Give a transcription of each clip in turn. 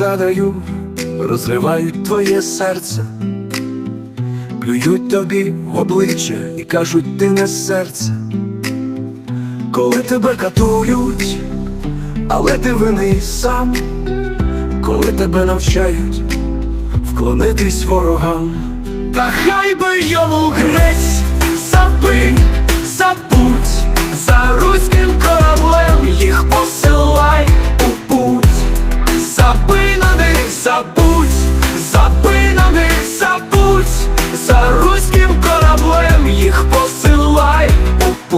задаю, розривають твоє серце, плюють тобі в обличчя і кажуть, ти не серце. Коли тебе катують, але ти винний сам, коли тебе навчають вклонитись ворогам. Та хай би йому грець, забий,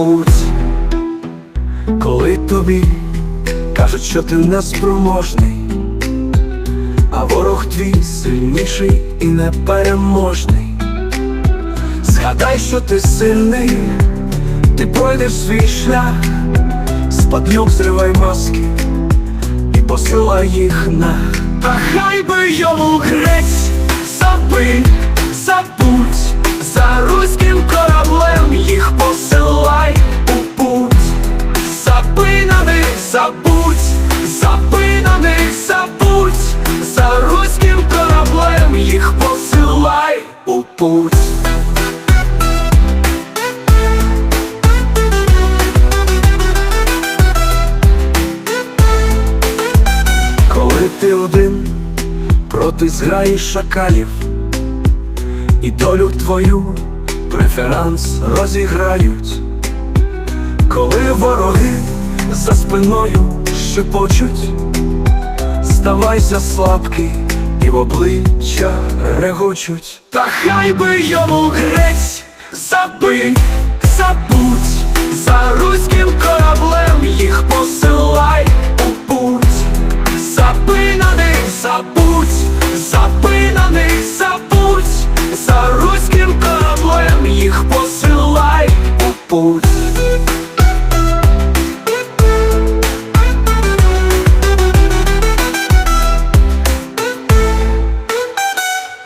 путь. Коли тобі кажуть, що ти неспроможний, а ворог твій сильніший і непереможний. Згадай, що ти сильний, ти пройдеш свій шлях, спаднюк зривай маски і посилай їх на. Та хай би йому грець, забий, забудь, за руським забудь, них, забудь, за руським кораблем їх посилай у путь. Коли ти один проти зграї шакалів, і долю твою преферанс розіграють. Спиною шепочуть, ставайся слабкий і в обличчя регочуть. Та хай би йому грець, забий, забудь, за руським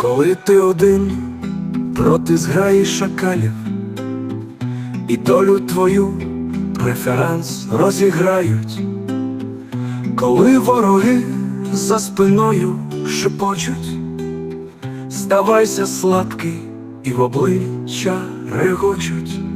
Коли ти один проти зграї шакалів, і долю твою преферанс розіграють, коли вороги за спиною шепочуть, здавайся слабкий і в обличчя регочуть.